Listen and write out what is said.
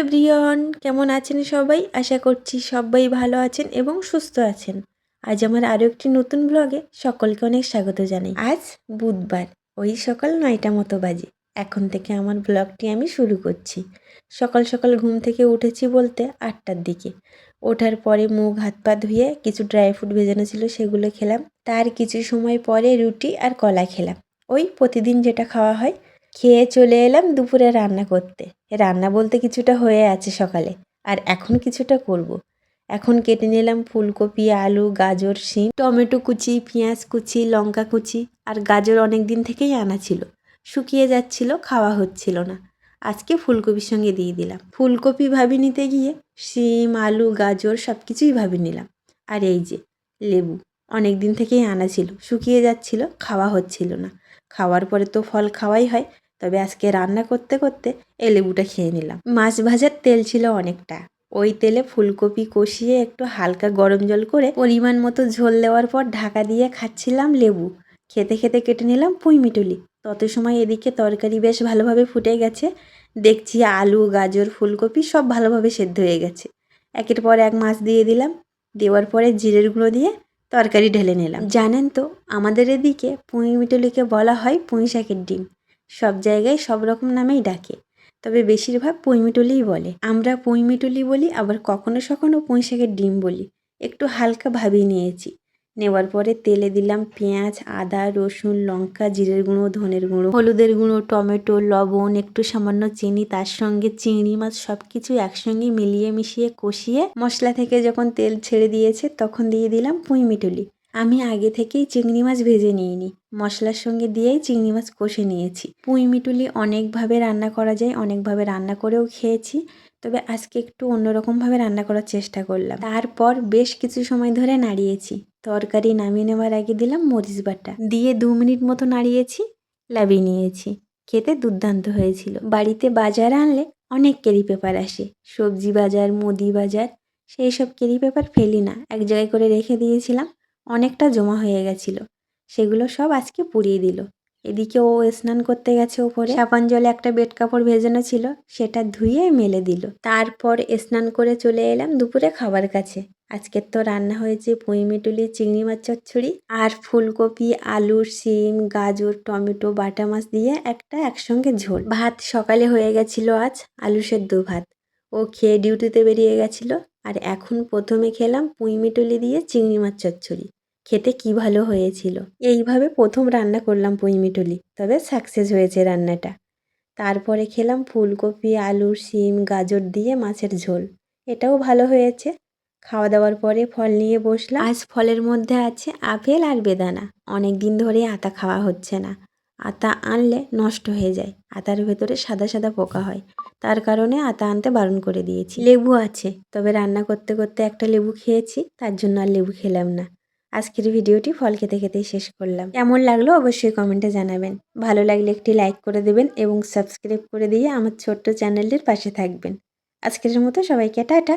Everyone, কেমন আছেন সবাই? আশা করছি সবাই ভালো আছেন এবং সুস্থ আছেন। আজ আমার আরও একটি নতুন ব্লগে সকলকে অনেক স্বাগত জানাই। আজ বুধবার, ওই সকাল নয়টা মতো বাজে। এখন থেকে আমার ব্লগটি আমি শুরু করছি। সকাল সকাল ঘুম থেকে উঠেছি বলতে আটটার দিকে। ওঠার পরে মুখ, হাত পা ধুয়ে কিছু ড্রাই ফ্রুট ভেজানো ছিল সেগুলো খেলাম। তার কিছু সময় পরে রুটি আর কলা খেলাম। ওই প্রতিদিন যেটা খাওয়া হয় খেয়ে চলে এলাম দুপুরে রান্না করতে। রান্না বলতে কিছুটা হয়ে আছে সকালে, আর এখন কিছুটা করব। এখন কেটে নিলাম ফুলকপি, আলু, গাজর, শিম, টমেটো কুচি, পেঁয়াজ কুচি, লঙ্কা কুচি, আর গাজর অনেক দিন থেকেই আনা ছিল। শুকিয়ে যাচ্ছিল, খাওয়া হচ্ছিল না। আজকে ফুলকপির সঙ্গে দিয়ে দিলাম। ফুলকপি ভাবি নিতে গিয়ে শিম, আলু, গাজর সব কিছুই ভাবি নিলাম। আর এই যে, লেবু অনেক দিন থেকেই আনা ছিল। শুকিয়ে যাচ্ছিল, খাওয়া হচ্ছিল না। খাওয়ার পরে তো ফল খাওয়াই হয় তবে আজকে রান্না করতে করতে এই লেবুটা খেয়ে নিলাম। মাছ ভাজার তেল ছিল অনেকটা। ওই তেলে ফুলকপি কষিয়ে একটু হালকা গরম জল করে পরিমাণ মতো ঝোল দেওয়ার পর ঢাকা দিয়ে খাচ্ছিলাম লেবু। খেতে খেতে কেটে নিলাম পুঁই মিটুলি। তত সময় এদিকে তরকারি বেশ ভালোভাবে ফুটে গেছে। দেখছি আলু, গাজর, ফুলকপি সব ভালোভাবে সেদ্ধ হয়ে গেছে। একের পর এক মাছ দিয়ে দিলাম। দেওয়ার পরে জিরের গুঁড়ো দিয়ে তরকারি ঢেলে নিলাম। জানেন তো, আমাদের এদিকে পুঁই মিটুলিকে বলা হয় পুঁই শাকের ডিম। সব জায়গায় সব রকম নামেই ডাকে। তবে বেশিরভাগ পুঁইমিটুলিই বলে। আমরা পুঁইমিটুলি বলি, আবার কখনো সখনো পুঁই শাকের ডিম বলি। একটু হালকা ভাবিয়ে নিয়েছি। নেওয়ার পরে তেলে দিলাম পেঁয়াজ, আদা, রসুন, লঙ্কা, জিরের গুঁড়ো, ধনের গুঁড়ো, হলুদের গুঁড়ো, টমেটো, লবণ, একটু সামান্য চিনি, তার সঙ্গে চিংড়ি মাছ সব কিছু একসঙ্গে মিলিয়ে মিশিয়ে কষিয়ে মশলা থেকে যখন তেল ছেড়ে দিয়েছে, তখন দিয়ে দিলাম পুঁই মিটুলি। আমি আগে থেকেই চিংড়ি মাছ ভেজে নিইনি। মশলার সঙ্গে দিয়েই চিংড়ি মাছ কষে নিয়েছি। পুঁই মিটুলি অনেকভাবে রান্না করা যায়, অনেকভাবে রান্না করেও খেয়েছি। তবে আজকে একটু অন্যরকমভাবে রান্না করার চেষ্টা করলাম। তারপর বেশ কিছু সময় ধরে নাড়িয়েছি। তরকারি নামিয়ে নেওয়ার আগে দিলাম মরিচ বাটা। দিয়ে দু মিনিট মতো নাড়িয়েছি লাবিয়ে নিয়েছি। খেতে দুর্দান্ত হয়েছিল। বাড়িতে বাজার আনলে অনেক কেরি পেপার আসে। সবজি বাজার, মুদি বাজার, সেই সব কেরি পেপার ফেলি না। এক জায়গায় করে রেখে দিয়েছিলাম। অনেকটা জমা হয়ে গেছিল। সেগুলো সব আজকে পুড়িয়ে দিল। এদিকে ও স্নান করতে গেছে ওপরে। সাবান জলে একটা বেড কাপড় ভেজানো ছিল, সেটা ধুয়ে মেলে দিল। তারপর স্নান করে চলে এলাম দুপুরে খাবার কাছে। আজকের তো রান্না হয়েছে পুঁই মিটুলি, চিংড়ি মাছ চচ্চড়ি আর ফুলকপি আলু শিম গাজর, টমেটো, বাটা মাছ দিয়ে একটা একসঙ্গে ঝোল। ভাত সকালে হয়ে গেছিল আজ আলু সেদ্ধ ভাত। ও খেয়ে ডিউটিতে বেরিয়ে গেছিল। আর এখন প্রথমে খেলাম পুঁই মিটুলি দিয়ে চিংড়ি মাছ চচ্চড়ি। খেতে কি ভালো হয়েছিল? এইভাবে প্রথম রান্না করলাম পুঁইমিটুলি তবে সাকসেস হয়েছে রান্নাটা। তারপরে খেলাম ফুলকপি আলু শিম, গাজর দিয়ে মাছের ঝোল। এটাও ভালো হয়েছে। খাওয়া দাওয়ার পরে ফল নিয়ে বসলাম। আজ ফলের মধ্যে আছে আপেল আর বেদানা। অনেক দিন ধরে আতা খাওয়া হচ্ছে না। আতা আনলে নষ্ট হয়ে যায়। আতার ভেতরে সাদা সাদা পোকা হয়। তার কারণে আতা আনতে বারণ করে দিয়েছি। লেবু আছে, তবে রান্না করতে করতে একটা লেবু খেয়েছি, তার জন্য আর লেবু খেলাম না। আজকের ভিডিওটি ফল খেতে খেতেই শেষ করলাম। কেমন লাগল অবশ্যই কমেন্টে জানাবেন। ভালো লাগলে একটি লাইক করে দেবেন এবং সাবস্ক্রাইব করে দিয়ে আমার ছোট্ট চ্যানেলটির পাশে থাকবেন। আজকের মতো সবাইকে টাটা।